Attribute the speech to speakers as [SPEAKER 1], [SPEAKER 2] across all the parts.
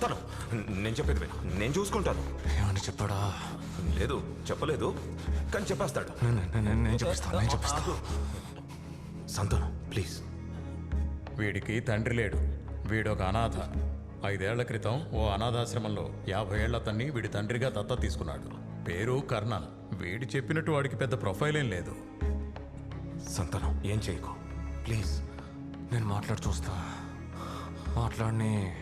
[SPEAKER 1] సంతానం నేను చెప్పేది విను. నేను చూసుకుంటాను.
[SPEAKER 2] ఏమని చెప్పాడా?
[SPEAKER 1] లేదు చెప్పలేదు. కానీ చెప్పేస్తాడు.
[SPEAKER 2] నేను- చెప్పిస్తాను నేను చెప్పిస్తాను
[SPEAKER 1] సంతానం ప్లీజ్.
[SPEAKER 3] వీడికి తండ్రి లేడు. వీడొక అనాథ. ఐదేళ్ళ క్రితం ఓ అనాథాశ్రమంలో యాభై ఏళ్ళ అతన్ని వీడి తండ్రిగా దత్త తీసుకున్నాడు. పేరు కర్నల్ వీడి చెప్పినట్టు వాడికి పెద్ద ప్రొఫైల్ ఏం లేదు.
[SPEAKER 1] సంతానం ఏం చేయకు. ప్లీజ్.
[SPEAKER 2] నేను మాట్లాడి చూస్తా. మాట్లాడిని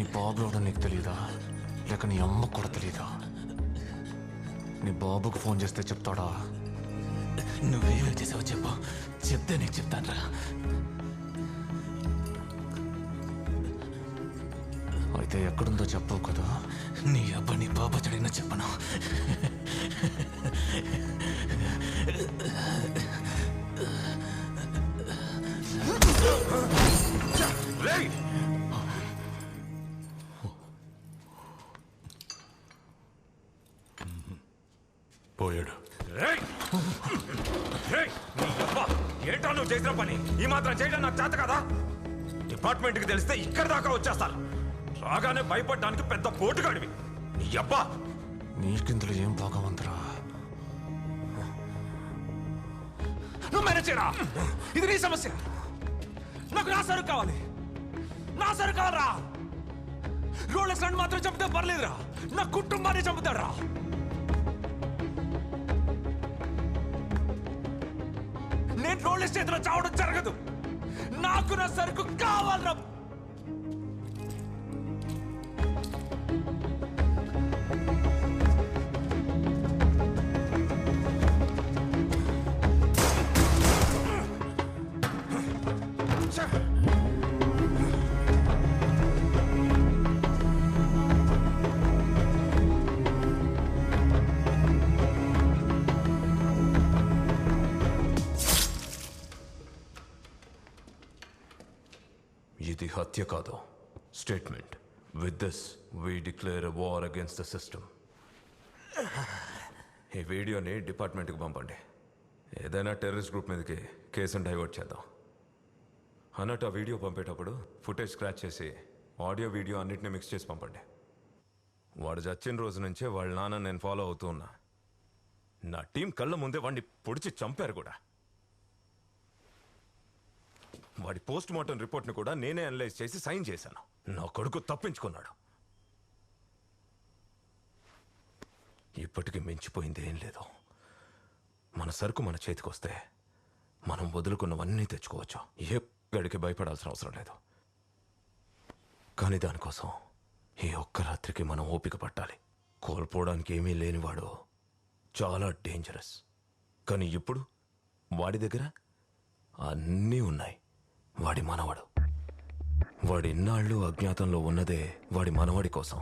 [SPEAKER 2] నీ బాబు ఎవడో నీకు తెలీదా? లేక నీ అమ్మ కూడా తెలీదా? నీ బాబుకు ఫోన్ చేస్తే చెప్తాడా?
[SPEAKER 4] నువ్వేమేం చేసావో చెప్పు. చెప్తే నీకు చెప్తాను
[SPEAKER 2] అయితే ఎక్కడుందో చెప్పవు కదా?
[SPEAKER 4] నీ అబ్బా నీ పాప చడిగినా చెప్పను.
[SPEAKER 1] మాత్రం చేయడం నాకు చేత కదా? డిపార్ట్మెంట్కి తెలిస్తే ఇక్కడ దాకా వచ్చేస్తారు. రాగానే భయపడడానికి పెద్ద పోటుగాడివి. నీ అబ్బా!
[SPEAKER 2] నీకిందులో ఏం ఉందిరా
[SPEAKER 4] నువ్వు మేనేజ్ చేయరా? ఇది నీ సమస్య. నాకు నా సరుకు కావాలి. నా సరుకు కావాలరా. రోలెక్స్ నన్ను మాత్రం చంపితే పర్లేదురా. నా కుటుంబాన్ని చంపుతారా నేను రోలెక్స్ చేతిలో చావడం జరగదు. నాకు నా సరుకు కావాలరా.
[SPEAKER 1] హత్య కాదు. Statement with this we declare war against the system ఈ వీడియోని డిపార్ట్మెంట్కి పంపండి. ఏదైనా టెర్రరిస్ట్ గ్రూప్ మీదకి కేసును డైవర్ట్ చేద్దాం. అన్నట్టు ఆ వీడియో పంపేటప్పుడు ఫుటేజ్ స్క్రాచ్ చేసి ఆడియో వీడియో అన్నిటిని మిక్స్ చేసి పంపండి. వాడు చచ్చిన రోజు నుంచే వాళ్ళ నాన్న నేను ఫాలో అవుతూ ఉన్నా. నా టీం కళ్ళ ముందే వాడిని పొడిచి చంపారు కూడా. వాడి పోస్ట్ మార్టం రిపోర్ట్ని కూడా నేనే అనలైజ్ చేసి సైన్ చేశాను. నా కొడుకు తప్పించుకున్నాడు. ఇప్పటికి మించిపోయింది ఏం లేదు. మన సరుకు మన చేతికి వస్తే మనం వదులుకున్నవన్నీ తెచ్చుకోవచ్చు. ఏ గడికి భయపడాల్సిన అవసరం లేదు. కానీ దానికోసం ఈ ఒక్క రాత్రికి మనం ఓపిక పట్టాలి. కోల్పోవడానికి ఏమీ లేనివాడు చాలా డేంజరస్ కానీ ఇప్పుడు వాడి దగ్గర అన్నీ ఉన్నాయి. వాడి మనవడు. వాడి ఇన్నాళ్ళు అజ్ఞాతంలో ఉన్నదే వాడి మనవడి కోసం.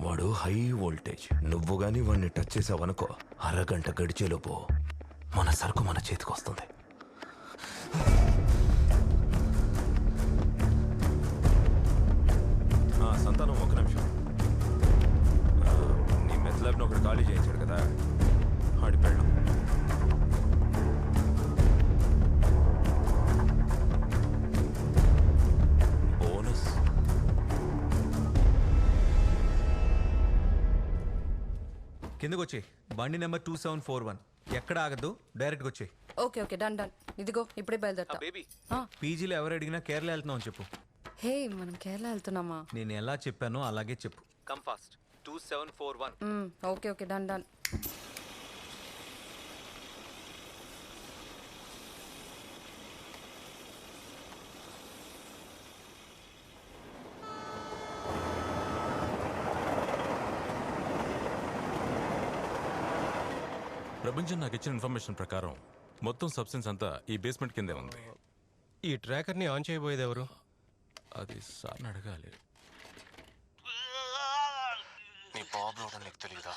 [SPEAKER 1] వాడు హై వోల్టేజ్. నువ్వు గాని వాడిని టచ్ చేసావనుకో అరగంట గడిచేలోపు మన సరుకు మన చేతికి వస్తుంది
[SPEAKER 5] కిందకు వచ్చి బండి number two seven four one. ఎక్కడ ఆగద్దు డైరెక్ట్గా వచ్చి
[SPEAKER 6] ఓకే ఓకే డన్ డన్. ఇదిగో ఇప్పుడే బయలుదేరతా.
[SPEAKER 5] బేబీ.
[SPEAKER 6] ఆ,
[SPEAKER 5] పీజీలో ఎవరు అడిగినా కేరళ వెళ్తున్నాం చెప్పు.
[SPEAKER 6] హే మనం కేరళ వెళ్తున్నామా?
[SPEAKER 5] నేను ఎలా చెప్పానో అలాగే చెప్పు. Come fast. Two seven four one.
[SPEAKER 6] Okay okay done done.
[SPEAKER 7] ప్రపంచం నాకు ఇచ్చిన ఇన్ఫర్మేషన్ ప్రకారం మొత్తం సబ్స్టెన్స్ అంతా ఈ బేస్మెంట్ కిందే ఉంది.
[SPEAKER 8] ఈ ట్రాకర్ని ఆన్ చేయబోయేది ఎవరు?
[SPEAKER 7] అది సార్ని అడగాలి.
[SPEAKER 2] నీ బాబు ఎవడో నీకు తెలీదా?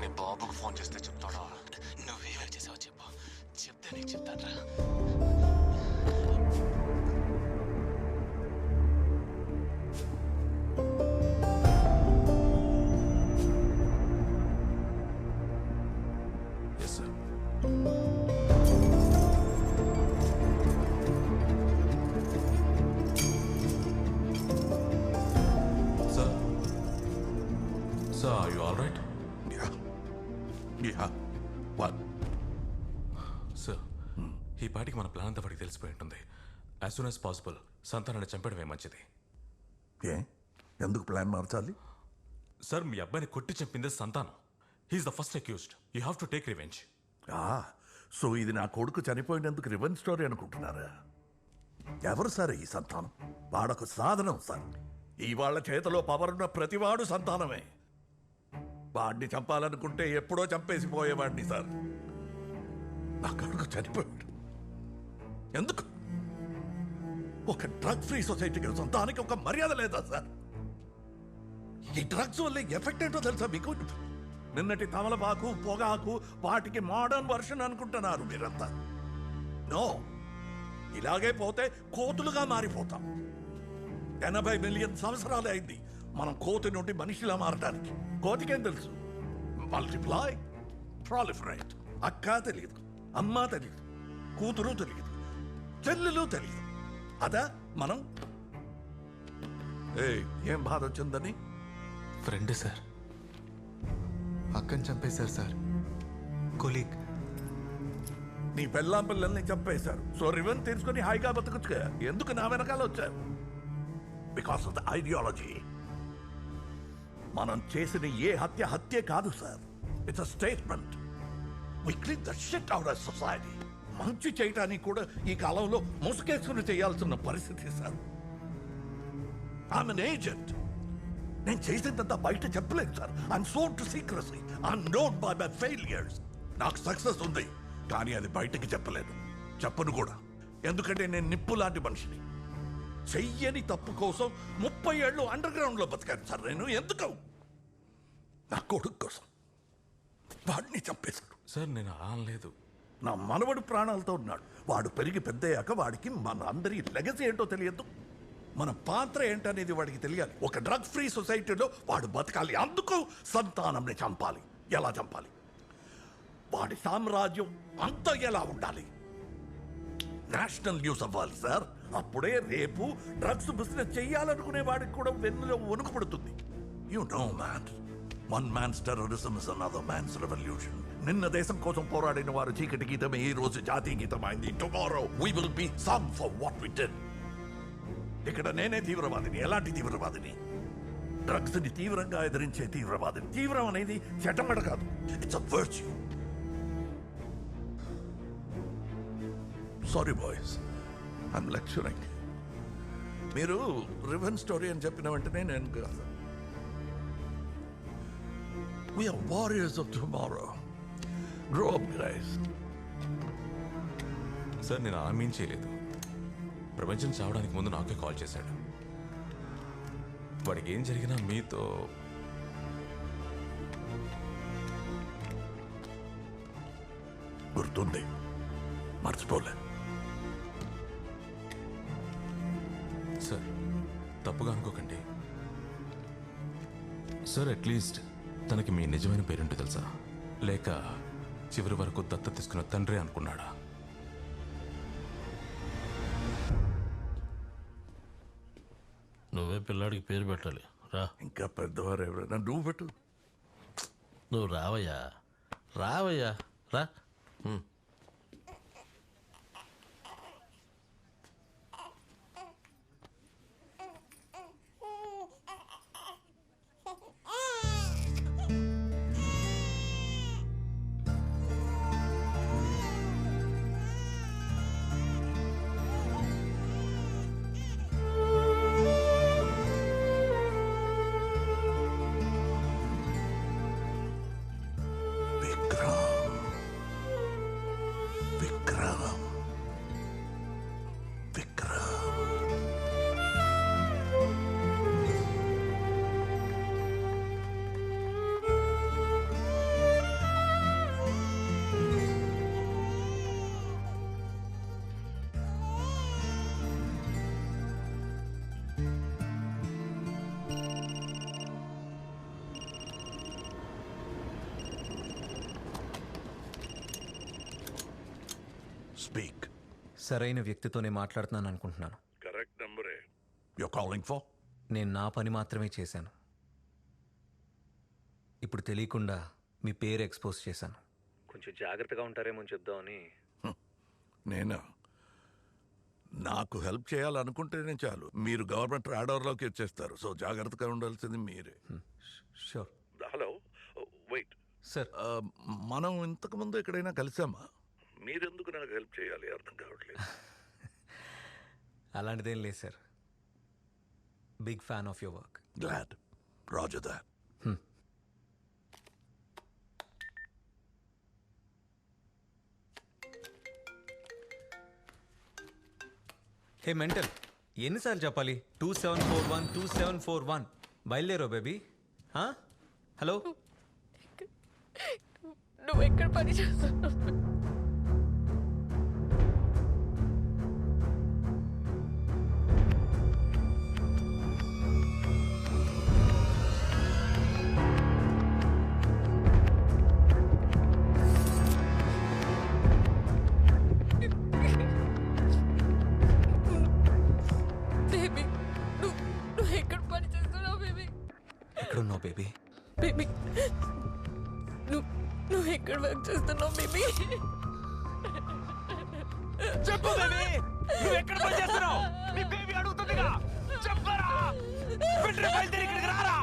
[SPEAKER 2] నీ బాబుకు ఫోన్ చేస్తే చెప్తాడా?
[SPEAKER 4] నువ్వేమేం చేసావో చెప్పు. చెప్తే నీకు చెప్తాను
[SPEAKER 7] sir are you all right
[SPEAKER 9] Yeah. Yeah. What?
[SPEAKER 7] Sir ఈ పాటికి మన ప్లాన్ అంతా వాడికి తెలిసిపోయి ఉంటుంది. యాజ్ సూన్ యాజ్ పాసిబుల్ సంతానాన్ని చంపడమే మంచిది.
[SPEAKER 9] ఏ? ఎందుకు ప్లాన్ మార్చాలి?
[SPEAKER 7] సార్ మీ అబ్బాయిని కొట్టి చంపిందే సంతానం. He is the first accused you have to take revenge
[SPEAKER 9] ఆ, సో ఇది నా కొడుకు చనిపోయినందుకు రివెన్ స్టోరీ అనుకుంటున్నారా? ఎవరు సార్ ఈ సంతానం? వాడొక సాధనం సార్. ఇవాళ చేతిలో పవర్ ఉన్న ప్రతివాడు సంతానమే. వాడిని చంపాలనుకుంటే ఎప్పుడో చంపేసి పోయేవాడిని సార్. నా కొడుకు చనిపోయాడు. ఎందుకు? ఒక డ్రగ్ ఫ్రీ సొసైటీ కోసం దానికి ఒక మర్యాద లేదా సార్? ఈ డ్రగ్స్ వల్ల ఎఫెక్ట్ ఏంటో తెలుసా మీకు? నిన్నటి తమలపాకు పొగాకు వాటికి మోడర్న్ వర్షన్ అనుకుంటున్నారు మీరంతా. నో. ఇలాగే పోతే కోతులుగా మారిపోతాం. ఎనభై మిలియన్ సంవత్సరాలు అయింది. మనం కోతి నుండి మనిషిలా మారడానికి కోతికేం తెలుసు? మల్టిప్లై ప్రాలిఫరేట్ అక్క తెలియదు అమ్మ తెలియదు కూతురు తెలియదు చెల్లెలు తెలియదు అదా మనం? ఏయ్, ఏం బాధ వచ్చిందని?
[SPEAKER 2] Friend sir. అక్కని చంపేశారు సార్. కొలీగ్.
[SPEAKER 9] నీ పెళ్ళాం పిల్లల్ని చంపేశారు. సో రివెన్ తీసుకుని హాయిగా బతకచ్చుగా. ఎందుకు నా వెనకాల వచ్చారు? బికాస్ ఆఫ్ ద ఐడియాలజీ మనం చేసిన ఏ హత్య హత్యే కాదు sir it's a statement we clean the shit out of society మంచి చేయటానికి కూడా ఈ కాలంలో ముసుగేసుకుని చేయాల్సిన పరిస్థితి సార్ ఐఎమ్ ఏజెంట్ నేను చేసిందంతా బయట చెప్పలేదు sir I'm sworn to secrecy I'm known by my failures నాకు సక్సెస్ ఉంది కానీ అది బయటకి చెప్పలేదు చెప్పను కూడా. ఎందుకంటే నేను నిప్పు లాంటి మనిషిని. చెయ్యని తప్పు కోసం ముప్పై ఏళ్ళు అండర్ గ్రౌండ్లో బతికాను. సార్ నేను ఎందుకు? నా కొడుకు కోసం. వాడిని చంపేశాడు.
[SPEAKER 7] సార్ నేను అలా అనలేదు
[SPEAKER 9] నా మనవడు ప్రాణాలతో ఉన్నాడు. వాడు పెరిగి పెద్దయ్యాక వాడికి మన అందరి లెగసీ ఏంటో తెలియదు మన పాత్ర ఏంటనేది వాడికి తెలియాలి. ఒక డ్రగ్ ఫ్రీ సొసైటీలో వాడు బతకాలి. అందుకు సంతానంని చంపాలి. ఎలా చంపాలి? వాడి సామ్రాజ్యం అంతా ఎలా ఉండాలి? నేషనల్ న్యూస్ అవ్వాలి సార్. అప్పుడే రేపు డ్రగ్స్ బిజినెస్ చేయాలనుకునే వాడికి కూడా వెన్నులో వణుకు పడుతుంది. You know man one man's terrorism is another man's revolution నిన్న దేశం కోసం పోరాడిన వారు చీకటి గీతమే ఈ రోజు జాతీయ గీతం అయింది tomorrow we will be some for what we did ఇక్కడ నేనే తీవ్రవాదిని ఎలాంటి తీవ్రవాదిని? డ్రగ్స్ని తీవ్రంగా ఎదిరించే తీవ్రవాదిని. తీవ్రం అనేది చెటమట కాదు. It's a virtue sorry boys I'm lecturing మీరు రివెన్ స్టోరీ అని చెప్పిన వెంటనే నేను కాదు we are warriors of tomorrow grow up guys
[SPEAKER 7] sir నేను అలా మీన్ చేయలేదు. ప్రపంచం చావడానికి ముందు నాకే కాల్ చేశాడు. వాడికి ఏం జరిగినా మీతో
[SPEAKER 9] గుర్తుంది. మర్చిపోలే.
[SPEAKER 7] సార్. తప్పుగా అనుకోకండి. సార్ అట్లీస్ట్ తనకి మీ నిజమైన పేరెంట్ తెలుసా? లేక చివరి వరకు దత్త తీసుకున్న తండ్రి అనుకున్నాడా?
[SPEAKER 10] నువ్వే పిల్లాడికి పేరు పెట్టాలి. రా.
[SPEAKER 9] ఇంకా పెద్దవారు ఎవరైనా నువ్వు పెట్టు.
[SPEAKER 10] నువ్వు రావయ్యా. రావయ్యా. రా.
[SPEAKER 9] స్పీక్
[SPEAKER 5] సరైన వ్యక్తితోనే మాట్లాడుతున్నాను అనుకుంటున్నాను.
[SPEAKER 9] కరెక్ట్ నంబరే యు కాలింగ్ ఫర్
[SPEAKER 5] నేను నా పని మాత్రమే చేశాను. ఇప్పుడు తెలియకుండా మీ పేరు ఎక్స్పోజ్ చేశాను.
[SPEAKER 2] కొంచెం జాగ్రత్తగా ఉంటారేమో చెప్దామని.
[SPEAKER 9] నేను? నాకు హెల్ప్ చేయాలనుకుంటేనే చాలు. మీరు గవర్నమెంట్ రాడర్లోకి వచ్చేస్తారు. సో జాగ్రత్తగా ఉండాల్సింది మీరే.
[SPEAKER 5] షూర్
[SPEAKER 9] హలో వెయిట్
[SPEAKER 5] సార్
[SPEAKER 9] మనం ఇంతకు ముందు ఎక్కడైనా కలిసామా? మీరెందుకు నాకు హెల్ప్ చేయాలి? అర్థం కావట్లేదు.
[SPEAKER 5] అలాంటిదేం లేదు sir. Big fan of your work.
[SPEAKER 9] Glad. Roger that
[SPEAKER 5] hey mental ఎన్నిసార్లు చెప్పాలి? Two seven four one two seven four one. బయలుదేరో baby. Hello?
[SPEAKER 6] నువ్వు ఎక్కడ పని చేస్తున్నావు? బేబీ చెప్పు బేబీ నువ్వు ఎక్కడ పని చేస్తున్నావు?
[SPEAKER 4] నీ బేబీ అడుగుతుందిగా. చెప్పరా. బిడ్డ బయలుదేరి ఇక్కడికి రారా.